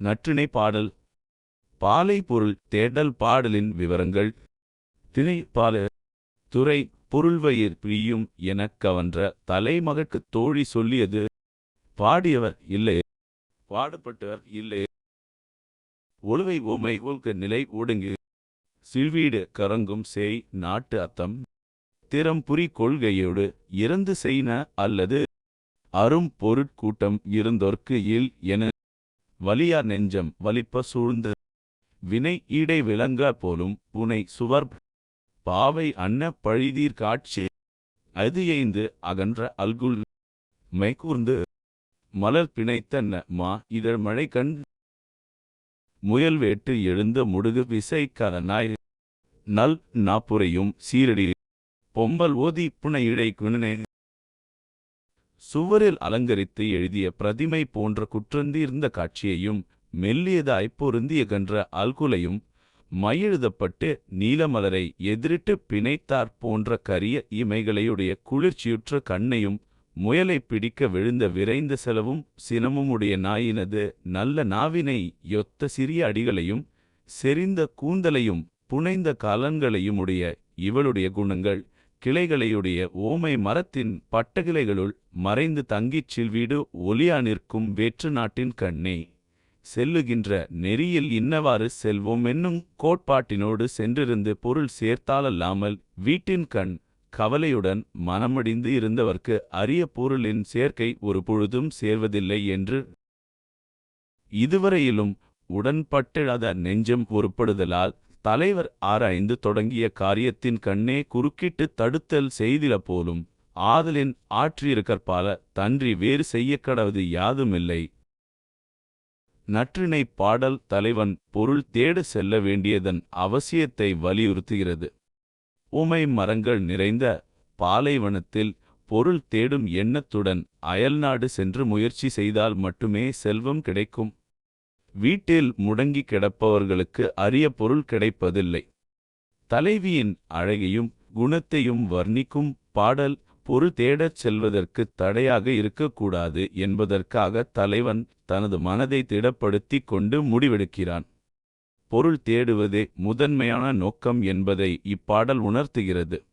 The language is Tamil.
நற்றிணை பாடல். பாலை பொருள் தேடல் பாடலின் விவரங்கள். திணை பால துறை பொருள்வயிர் பிரியும் எனக் கவன்ற தலைமகட்குத் தோழி சொல்லியது. பாடியவர் இல்லை. பாடப்பட்டவர் இல்லை. ஒழுவை ஓமை ஒல்க நிலை ஒடுங்கு. சில்வீடு கரங்கும் செய் நாட்டு அத்தம். திறம்புரி கொள்கையோடு இறந்து செய்ன அல்லது அரும் பொருட்கூட்டம் இருந்தோர்க்கு இல் என வலியார் நெஞ்சம் வலிப்ப சூழ்ந்து. வினை ஈடை விளங்க போலும் புனை சுவர். பாவை அன்ன பழிதீர் காட்சி. அது எய்ந்து அகன்ற அல்குல். மைகூர்ந்து மலர் பிணைத்தன்ன மா இதழ் மழை கண். முயல் வேட்டு எழுந்த முடுகு விசை கரனாய் நல் நாப்புரையும் சீரடி. பொம்பல் ஓதி புனையிடை குணனே சுவரில் அலங்கரித்து எழுதிய பிரதிமை போன்ற குற்றந்தீர்ந்த காட்சியையும் மெல்லியதாய் பொருந்திய கன்ற அல்குலையும் மையெழுதப்பட்டு நீலமலரை எதிரிட்டு பிணைத்தார் போன்ற கரிய இமைகளையுடைய குளிர்ச்சியுற்ற கண்ணையும் முயலை பிடிக்க விழுந்த விரைந்த செலவும் சினமுமுடைய நாயினது நல்ல நாவினை யொத்த சிறிய அடிகளையும் செறிந்த கூந்தலையும் புனைந்த காலன்களையும் உடைய இவளுடைய குணங்கள் கிளைகளையுடைய ஓமை மரத்தின் பட்டகிளைகளுள் மறைந்து தங்கிச் சில்வீடு ஒலியா நிற்கும் வேற்று நாட்டின் கண்ணே. செல்லுகின்ற நெறியில் இன்னவாறு செல்வோம் என்னும் கோட்பாட்டினோடு சென்றிருந்து பொருள் சேர்த்தாலல்லாமல் வீட்டின் கண் கவலையுடன் மனமடிந்து இருந்தவர்க்கு அரிய பொருளின் சேர்க்கை ஒரு பொழுதும் சேர்வதில்லை என்று இதுவரையிலும் உடன்பட்டெழாத நெஞ்சம் ஒருப்படுதலால் தலைவர் ஆராய்ந்து தொடங்கிய காரியத்தின் கண்ணே குறுக்கிட்டு தடுத்தல் செய்தில போலும் ஆதலின் ஆற்றியிருக்கற்பால தன்றி வேறு செய்யக்கடவது யாதுமில்லை. நற்றிணை பாடல் தலைவன் பொருள் தேட செல்ல வேண்டியதன் அவசியத்தை வலியுறுத்துகிறது. உமை மரங்கள் நிறைந்த பாலைவனத்தில் பொருள் தேடும் எண்ணத்துடன் அயல்நாடு சென்று முயற்சி செய்தால் மட்டுமே செல்வம் கிடைக்கும். வீட்டில் முடங்கி கிடப்பவர்களுக்கு அரிய பொருள் கிடைப்பதில்லை. தலைவியின் அழகையும் குணத்தையும் வர்ணிக்கும் பாடல் பொருள் தேடச் செல்வதற்கு தடையாக இருக்கக்கூடாது என்பதற்காக தலைவன் தனது மனதை திடப்படுத்திக் கொண்டு முடிவெடுக்கிறான். பொருள் தேடுவதே முதன்மையான நோக்கம் என்பதை இப்பாடல் உணர்த்துகிறது.